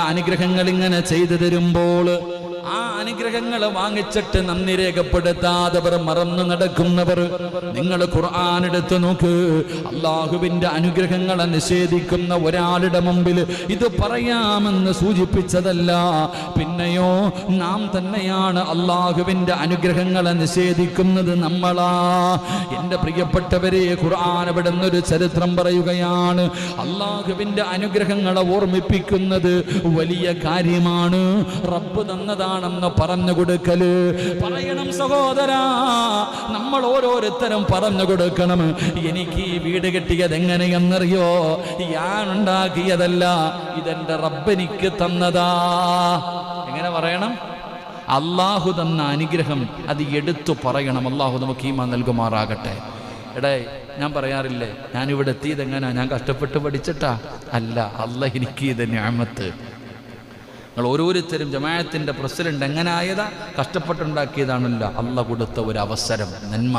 അനുഗ്രഹങ്ങൾ ഇങ്ങനെ ചെയ്തു തരുമ്പോൾ അനുഗ്രഹങ്ങൾ വാങ്ങിച്ചിട്ട് നന്ദി രേഖപ്പെടുത്താതവർ മറന്നു നടക്കുന്നവർ. നിങ്ങൾ ഖുർആൻ എടുത്ത് നോക്ക്. അള്ളാഹുവിന്റെ അനുഗ്രഹങ്ങളെ നിഷേധിക്കുന്ന ഒരാളുടെ മുമ്പിൽ ഇത് പറയാമെന്ന് സൂചിപ്പിച്ചതല്ല. പിന്നെയോ നാം തന്നെയാണ് അള്ളാഹുവിന്റെ അനുഗ്രഹങ്ങളെ നിഷേധിക്കുന്നത് നമ്മളാ. എന്റെ പ്രിയപ്പെട്ടവരെ ഖുർആൻ ഇവിടെ ചരിത്രം പറയുകയാണ്. അള്ളാഹുവിന്റെ അനുഗ്രഹങ്ങളെ ഓർമ്മിപ്പിക്കുന്നത് വലിയ കാര്യമാണ്. റബ്ബ് തന്നതാണെന്ന് പറഞ്ഞു കൊടുക്കൽ. പറയണം സഹോദരാ നമ്മൾ ഓരോരുത്തരും പറഞ്ഞു കൊടുക്കണം. എനിക്ക് ഈ വീട് കിട്ടിയത് എങ്ങനെയെന്നറിയോ? ഞാൻ ഉണ്ടാക്കിയതല്ല ഇതെന്റെ റബ്ബെനിക്ക് തന്നതാ. എങ്ങനെ പറയണം? അള്ളാഹു തന്ന അനുഗ്രഹം അത് എടുത്തു പറയണം. അള്ളാഹു നമുക്ക് ഈമ നൽകുമാറാകട്ടെ. എടേ ഞാൻ പറയാറില്ലേ ഞാനിവിടെ എത്തിയത് എങ്ങനെയാ ഞാൻ കഷ്ടപ്പെട്ട് പഠിച്ചിട്ടാ. അല്ല അല്ല എനിക്ക് ഇത് ഞാമത്ത് നിങ്ങൾ ഓരോരുത്തരും ജമായത്തിന്റെ പ്രസിഡന്റ് എങ്ങനായതാ? കഷ്ടപ്പെട്ടുണ്ടാക്കിയതാണല്ലോ അള്ള കൊടുത്ത ഒരു അവസരം നന്മ.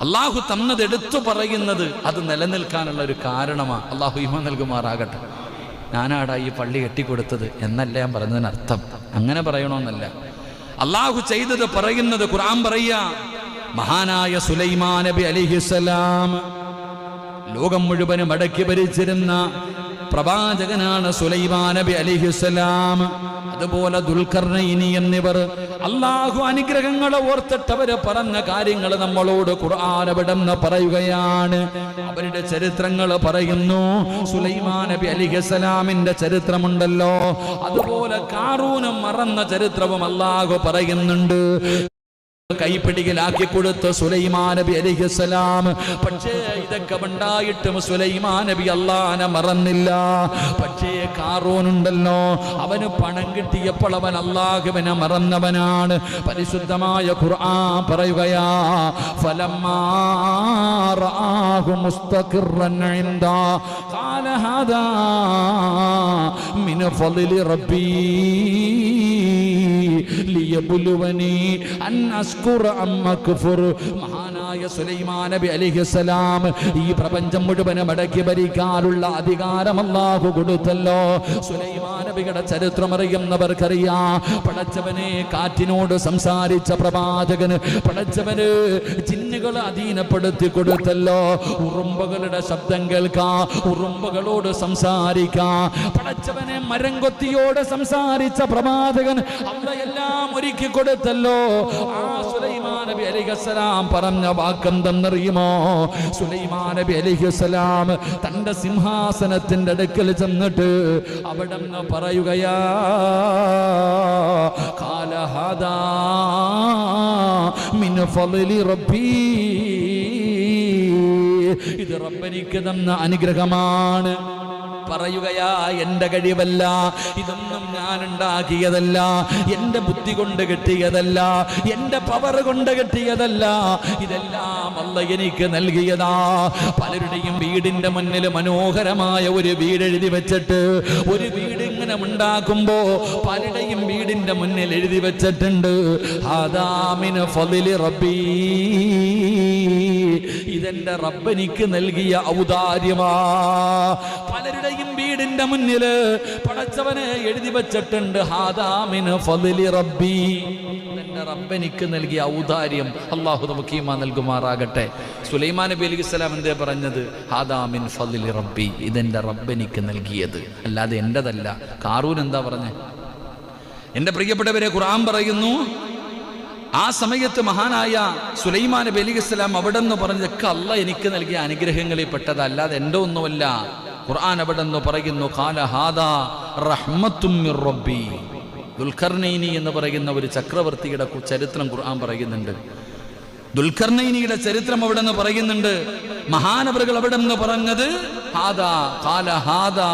അള്ളാഹു തന്നത് എടുത്തു പറയുന്നത് അത് നിലനിൽക്കാനുള്ള ഒരു കാരണമാണ് അള്ളാഹു ഇമ നൽകുമാറാകട്ടെ. ഞാനാടാ ഈ പള്ളി കെട്ടിക്കൊടുത്തത് എന്നല്ല ഞാൻ പറഞ്ഞതിനർത്ഥം. അങ്ങനെ പറയണമെന്നല്ല അള്ളാഹു ചെയ്തത് പറയുന്നത് ഖുർആൻ പറയുക മഹാനായ സുലൈമാ നബി അലിഹിസലാം ലോകം മുഴുവനും അടക്കി ഭരിച്ചിരുന്ന പ്രവാചകനാണ് സുലൈമാ നബി അലിഹുസലാം അതുപോലെ ദുൽഖർണൈനി എന്നിവർ. അള്ളാഹു അനുഗ്രഹങ്ങളെ ഓർത്തിട്ടവര് പറഞ്ഞ കാര്യങ്ങൾ നമ്മളോട് ഖുർആൻ അവിടെന്ന് പറയുകയാണ്. അവരുടെ ചരിത്രങ്ങൾ പറയുന്നു. സുലൈമാ നബി അലിഹുസലാമിന്റെ ചരിത്രമുണ്ടല്ലോ. അതുപോലെ കാറൂനും മറന്ന ചരിത്രവും അള്ളാഹു പറയുന്നുണ്ട്. കൈപ്പിടിയിലാക്കി കൊടുത്ത സുലൈമാൻ നബി അലിഹിസ്സലാം. പക്ഷേ ഇതൊക്കെ ഉണ്ടായിട്ടും സുലൈമാൻ നബി അള്ളാനെ മറന്നില്ല. പക്ഷേ കാറോനുണ്ടല്ലോ. അവന് പണം കിട്ടിയപ്പോൾ അവൻ അള്ളാഹുവിനെ മറന്നവനാണ്. പരിശുദ്ധമായ ഖുർആൻ പറയുകയാ ഫലമാറാഹു മുസ്തഖിറൻ ഇൻദാ ഖാല ഹാദാ മിൻ ഫളിലി റബ്ബീ. ലിയബ്ലുവനി മഹാനായ സുലൈമാൻ നബി അലിഹിസലാം ഈ പ്രപഞ്ചം മുഴുവനും മടക്കി ഭരിക്കാനുള്ള അധികാരം അല്ലാഹു കൊടുത്തല്ലോ. സുലൈമാൻ നബിയുടെ ചരിത്രം അറിയുന്നവർക്കറിയാം. പടച്ചവനെ കാറ്റിനോട് സംസാരിച്ച പ്രവാചകന് പടച്ചവന് ജിന്നുകളെ അധീനപ്പെടുത്തി കൊടുത്തല്ലോ. ഉറുമ്പുകളുടെ ശബ്ദം കേൾക്കാ ഉറുമ്പുകളോട് സംസാരിക്കാ. പടച്ചവനെ മരംകൊത്തിയോട് സംസാരിച്ച പ്രവാചകൻ അവിടെയെല്ലാം ഒരുക്കി കൊടുത്തല്ലോ. ആ നബി അലിഹസ്സലാം പറഞ്ഞ വാക്കെന്തെന്നറിയുമോ സുലൈമാൻ നബി അലിഹുസലാം തന്റെ സിംഹാസനത്തിന്റെ അടുക്കൽ ചെന്നിട്ട് അവിടെ പറയുകയാ കാലഹദാ മിൻ ഫളലി റബ്ബീ. ഇത് റബ്ബനിക്ക് തന്ന അനുഗ്രഹമാണ്. പറയുകയാ എന്റെ കഴിവല്ല ഇതൊന്നും ഞാൻ ഉണ്ടാക്കിയതല്ല എന്റെ ബുദ്ധി കൊണ്ട് കിട്ടിയതല്ല എന്റെ പവർ കൊണ്ട് കിട്ടിയതല്ല ഇതെല്ലാം അല്ല എനിക്ക് നൽകിയതാ. പലരുടെയും വീടിന്റെ മുന്നിൽ മനോഹരമായ ഒരു വീട് എഴുതി വെച്ചിട്ട് ഒരു വീട് ഇങ്ങനെ ഉണ്ടാക്കുമ്പോ പലരുടെയും വീടിന്റെ മുന്നിൽ എഴുതി വെച്ചിട്ടുണ്ട്. ആദാമിന് ഫളിലി റബ്ബീ. ഇതെന്റെ റബ്ബനിക്ക് നൽകിയ ഔദാര്യമാ. പലരുടെയും വീടിന്റെ മുന്നിൽ പടച്ചവനെ എഴുതി വച്ചിട്ടുണ്ട്. ഹാദാമിന് ഫളിലി റബ്ബി. എന്റെ റബ്ബനിക്ക് നൽകിയ ഔദാര്യം അള്ളാഹു നമുക്ക് ഈമാ നൽകുമാറാകട്ടെ. സുലൈമാൻ നബി അലൈഹി സ്വലാം എന്തേ പറഞ്ഞത്? ഹാദാമിൻ ഫളിലി റബ്ബി. ഇതെന്റെ റബ്ബനിക്ക് നൽകിയത്. അല്ലാതെ എന്റെതല്ല കാറൂൻ എന്താ പറഞ്ഞേ? എന്റെ പ്രിയപ്പെട്ടവരെ ഖുർആൻ പറയുന്നു ആ സമയത്ത് മഹാനായ സുലൈമാൻ നബി അലി ഇസ്ലാം അവിടെ നിന്ന് പറഞ്ഞതൊക്കെ അല്ല എനിക്ക് നൽകിയ അനുഗ്രഹങ്ങളിൽ പെട്ടത്. അല്ലാതെ എന്റെ ഒന്നുമല്ല. ഖുർആൻ അവിടെ നിന്ന് പറയുന്നു കാല ഹാദാ റഹ്മത്തും മിർ റബ്ബി. ദുൽഖർനൈനി എന്ന് പറയുന്ന ഒരു ചക്രവർത്തിയുടെ ചരിത്രം ഖുർആൻ പറയുന്നുണ്ട്. ദുൽഖർനൈനിയുടെ ചരിത്രം അവിടെ നിന്ന് പറയുന്നുണ്ട്. മഹാനവറുകൾ അവിടെ നിന്ന് പറഞ്ഞത് ഹാദാ കാല ഹാദാ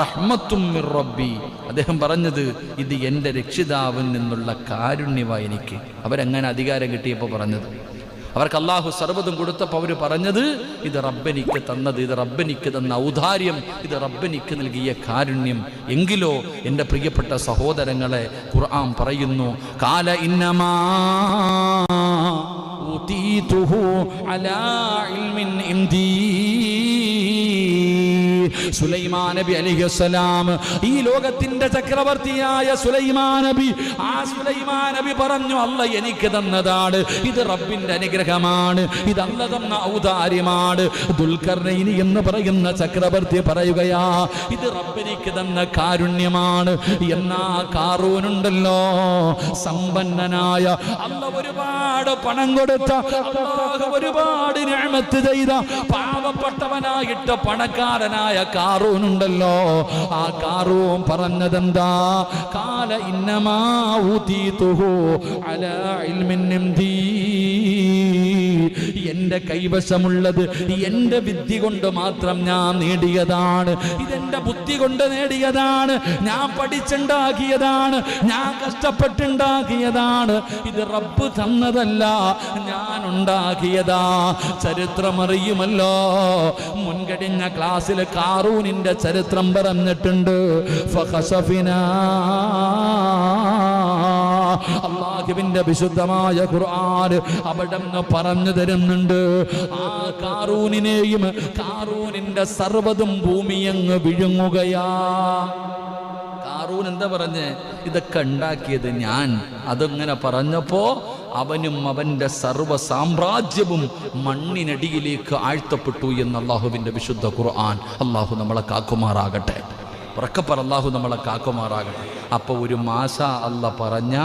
റഹ്മത്തും മിർ റബ്ബി. അദ്ദേഹം പറഞ്ഞത് ഇത് എന്റെ രക്ഷിതാവിൽ നിന്നുള്ള കാരുണ്യമായി എനിക്ക്. അവരെങ്ങനെ അധികാരം കിട്ടിയപ്പോൾ പറഞ്ഞത്. അവർക്ക് അള്ളാഹു സർവതും കൊടുത്തപ്പോൾ അവർ പറഞ്ഞത് ഇത് റബ്ബനിക്ക് തന്നത് ഇത് റബ്ബനിക്ക് തന്ന ഔദാര്യം ഇത് റബ്ബനിക്ക് നൽകിയ കാരുണ്യം. എങ്കിലോ എന്റെ പ്രിയപ്പെട്ട സഹോദരങ്ങളെ ഖുർആൻ പറയുന്നു കാല ഇന്നമാ ഊതീതുഹു അലാ ഇൽമിൻ സുലൈമാൻ നബി അലിഹസ്സലാം. ഈ ലോകത്തിന്റെ ചക്രവർത്തിയായ സുലൈമാൻ നബി ആ സുലൈമാൻ നബി പറഞ്ഞു അല്ല എനിക്ക് തന്നതാണ്. ഇത് റബ്ബിന്റെ അനുഗ്രഹമാണ്. ഇത് അല്ല തന്ന ഔദാര്യമാണ്. ദുൽഖർനൈനി എന്ന് പറയുന്ന ചക്രവർത്തി പറയുകയാ ഇത് റബ്ബിനിക്ക് തന്ന കാരുണ്യമാണ്. എന്നാ കാറൂനുണ്ടല്ലോ സമ്പന്നനായ അല്ല ഒരുപാട് പണം കൊടുത്ത അല്ലാഹു ഒരുപാട് ഞാമത്ത് ചെയ്ത പാവപ്പെട്ടവനായിട്ട് പണക്കാരനായ കാറൂനുണ്ടല്ലോ. ആ കാറൂൻ പറഞ്ഞതെന്താ? കാല ഇന്നമാ എന്റെ കൈവശമുള്ളത് എന്റെ വിദ്യ കൊണ്ട് മാത്രം ഞാൻ നേടിയതാണ്. ഇതെന്റെ ബുദ്ധി കൊണ്ട് നേടിയതാണ്. ഞാൻ പഠിച്ചുണ്ടാക്കിയതാണ്. ഞാൻ കഷ്ടപ്പെട്ടുണ്ടാക്കിയതാണ്. ഇത് റബ്ബ് തന്നതല്ല ഞാൻ ഉണ്ടാക്കിയതാ. ചരിത്രമറിയുമല്ലോ. മുൻകഴിഞ്ഞ ക്ലാസ്സിൽ കാറൂനിന്റെ ചരിത്രം പറഞ്ഞിട്ടുണ്ട്. ഫഖസഫിനാ അള്ളാഹുവിന്റെ വിശുദ്ധമായ ഖുർആൻ അവിടെ പറഞ്ഞു തരുന്നുണ്ട്. ആ കാറൂനിനെയും കാറൂനിന്റെ സർവതും ഭൂമിയങ്ങ് വിഴുങ്ങുകയാ. കാറൂൻ എന്താ പറഞ്ഞ്? ഇതൊക്കെ ഉണ്ടാക്കിയത് ഞാൻ. അതങ്ങനെ പറഞ്ഞപ്പോ അവനും അവന്റെ സർവ സാമ്രാജ്യവും മണ്ണിനടിയിലേക്ക് ആഴ്ത്തപ്പെട്ടു എന്ന് അള്ളാഹുവിന്റെ വിശുദ്ധ ഖുർആൻ. അള്ളാഹു നമ്മളെ കാക്കുമാറാകട്ടെ. ഉറക്കപ്പറ അള്ളാഹു നമ്മളെ കാക്കുമാറാകട്ടെ. അപ്പോൾ ഒരു മാസ അല്ല പറഞ്ഞ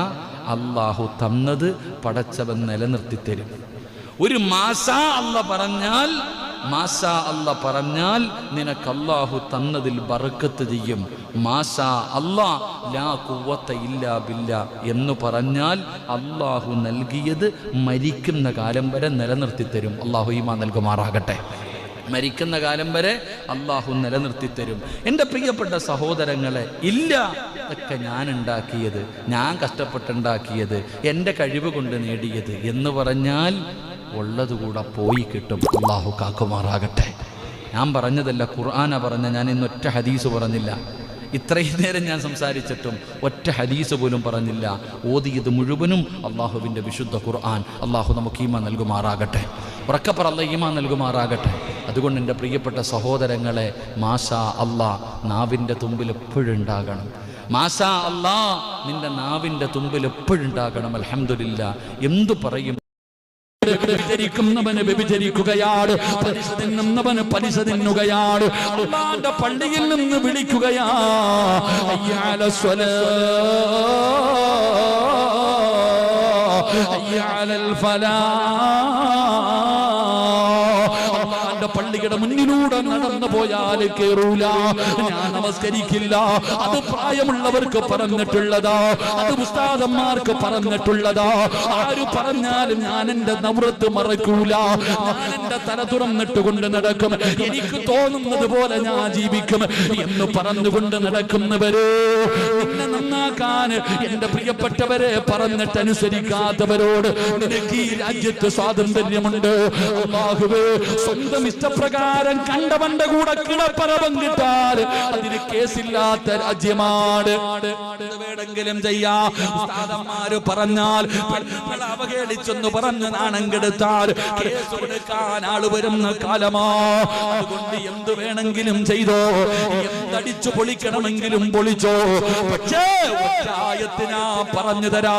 അള്ളാഹു തന്നത് പടച്ചവൻ നിലനിർത്തി തരും ഒരു മാസ അല്ല പറഞ്ഞാൽ മാസ അല്ല പറഞ്ഞാൽ നിനക്ക് അള്ളാഹു തന്നതിൽ ബറക്കത്ത് ചെയ്യും. മാസ അല്ലാ ലാ കുവത്ത ഇല്ലാ ബില്ല എന്ന് പറഞ്ഞാൽ അള്ളാഹു നൽകിയത് മരിക്കുന്ന കാലം വരെ നിലനിർത്തി തരും അള്ളാഹു ഈമാ നൽകുമാറാകട്ടെ. മരിക്കുന്ന കാലം വരെ അള്ളാഹു നിലനിർത്തി തരും എന്റെ പ്രിയപ്പെട്ട സഹോദരങ്ങളെ ഇല്ല ഇതൊക്കെ ഞാൻ ഉണ്ടാക്കിയത് ഞാൻ കഷ്ടപ്പെട്ടുണ്ടാക്കിയത് എന്റെ കഴിവ് കൊണ്ട് നേടിയത് എന്ന് പറഞ്ഞാൽ ഉള്ളതുകൂടെ പോയി കിട്ടും. അള്ളാഹു കാക്കുമാറാകട്ടെ. ഞാൻ പറഞ്ഞതല്ല ഖുർആന പറഞ്ഞ ഞാൻ ഇന്ന് ഒറ്റ ഹദീസ് പറഞ്ഞില്ല. ഇത്രയും നേരം ഞാൻ സംസാരിച്ചിട്ടും ഒറ്റ ഹദീസ് പോലും പറഞ്ഞില്ല. ഓതിയത് മുഴുവനും അള്ളാഹുവിന്റെ വിശുദ്ധ ഖുർആൻ. അള്ളാഹു നമുക്ക് ഈമ നൽകുമാറാകട്ടെ. ഉറക്കപ്പറ അല്ല ഈമ നൽകുമാറാകട്ടെ. അതുകൊണ്ട് എന്റെ പ്രിയപ്പെട്ട സഹോദരങ്ങളെ മാഷാ അള്ളാ നാവിന്റെ തുമ്പിൽ എപ്പോഴും ഉണ്ടാകണം. മാഷാ അള്ളാ നിന്റെ നാവിന്റെ തുമ്പിൽ എപ്പോഴും ഉണ്ടാകണം. അലഹമില്ല എന്തു പറയും? വ്യഭിചരിക്കുന്നവന് പള്ളിയിൽ നിന്ന് വിളിക്കുകയാ. അയ്യാല പള്ളിയുടെ മുന്നിലൂടെ നടന്നു പോയാൽ കേറൂല. ഞാൻ നമസ്കരിക്കില്ല. അത് പ്രായമുള്ളവർക്ക് പറഞ്ഞിട്ടുള്ളതാ. അത് ഉസ്താദന്മാർക്ക് പറഞ്ഞിട്ടുള്ളതാ. ആര് പറഞ്ഞാലും ഞാൻ എന്റെ നവൃത്ത് മറക്കൂല. ഞാൻ എന്റെ തല തുറന്നിട്ട് കൊണ്ട് നടക്കും. എനിക്ക് തോന്നുന്നത് പോലെ ഞാൻ ജീവിക്കും എന്ന് പറഞ്ഞുകൊണ്ട് നടക്കുന്നവരോ. നിന്നെ നന്നാക്കാൻ എന്റെ പ്രിയപ്പെട്ടവരെ പറഞ്ഞിട്ട് അനുസരിക്കാത്തവരോട് നിനക്ക് ഈ രാജ്യത്ത് സ്വാതന്ത്ര്യമുണ്ട്. സ്വന്തം ഇഷ്ടപ്രകാരം കണ്ടവന്റെ കൂടെ കിടപ്പറ പങ്കിട്ടാൽ അതിന് കേസില്ലാത്ത രാജ്യമാണ്. വേടെങ്കിലും ചെയ്യാ. ഉസ്താദന്മാര് പറഞ്ഞാൽ പെണ്ണുങ്ങളെ അവഹേളിച്ചെന്ന് പറഞ്ഞ് നാണം കെടുത്താൽ കേസ് കൊടുക്കാൻ ആൾ വരുന്ന കാലമാ. അതുകൊണ്ട് എന്ത് വേണമെങ്കിലും ചെയ്തോ. എന്തടിച്ചു പൊളിക്കണമെങ്കിലും പൊളിച്ചോ. പക്ഷേ ഒറ്റായത്തിനാ പറഞ്ഞു തരാ.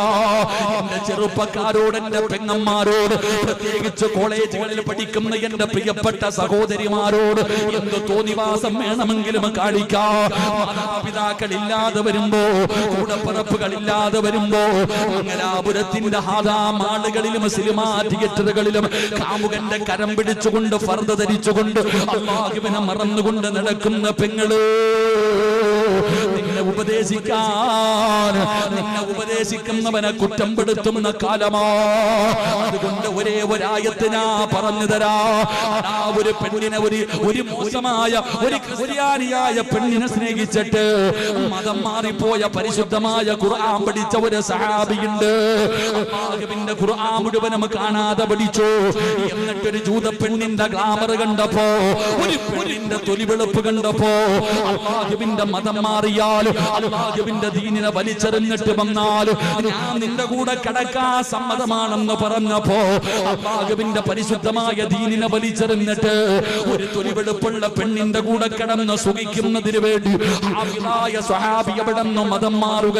എന്റെ ചെറുപ്പക്കാരോട് എന്റെ പെങ്ങന്മാരോട് പ്രത്യേകിച്ച് കോളേജുകളിൽ പഠിക്കുന്ന എന്റെ പ്രിയപ്പെട്ട സഹോദരിമാരോട് എന്ത് തോന്നിവാസം വേണമെങ്കിലും കാണിക്കാ. മാതാപിതാക്കളില്ലാതെ വരുമ്പോ കൂടപ്പറപ്പുകളില്ലാതെ വരുമ്പോ മംഗലാപുരത്തിന്റെ ഹാദാം ആളുകളിലും സിനിമാ തിയേറ്ററുകളിലും കാമുകന്റെ കരം പിടിച്ചുകൊണ്ട് ഫർദ ധരിച്ചുകൊണ്ട് അള്ളാഹുവിനെ മറന്നുകൊണ്ട് നടക്കുന്ന പെങ്ങൾ. നിന്നെ ഉപദേശിക്കാൻ. നിന്നെ ഉപദേശിക്കുന്നവനെ കുറ്റം പെടുത്തുന്ന കാലമാ. അതുകൊണ്ട് ഒരേ ഒരായത്തിനാ പറഞ്ഞു തരാ. ആ ഒരു പെണ്ണിനെ ഒരു ഒരു മോശമായ ഒരു ക്രിസ്ത്യാനിയായ പെണ്ണിനെ സ്നേഹിച്ചിട്ട് മതം മാറിപ്പോയ പരിശുദ്ധമായ ഖുർആൻ പഠിച്ച ഒരു സഹാബിയുണ്ട്. അള്ളാഹുവിന്റെ ഖുർആൻ മുഴുവനും കാണാതെ പഠിച്ചു. എന്നിട്ടൊരു ജൂത പെണ്ണിന്റെ ഗ്ലാമർ കണ്ടപ്പോ ഒരു പെണ്ണിന്റെ തൊലിവെളുപ്പ് കണ്ടപ്പോ അള്ളാഹുവിന്റെ മതം മാറിയാലും അള്ളാഹുവിന്റെ ദീനിനെ വലിച്ചെറിഞ്ഞിട്ട് വന്നാലും ഞാൻ നിന്റെ കൂടെ കിടക്കാൻ സമ്മതമാണെന്ന് പറഞ്ഞപ്പോ അള്ളാഹുവിന്റെ പരിശുദ്ധമായ ദീനിനെ വലിച്ചെറിഞ്ഞിട്ട് ഒരു തൊലിവെടുപ്പുള്ള പെണ്ണിന്റെ കൂടെ കിടന്ന് സുഖിക്കുന്നതിന് വേണ്ടി അവിടെ നിന്ന് മതം മാറുക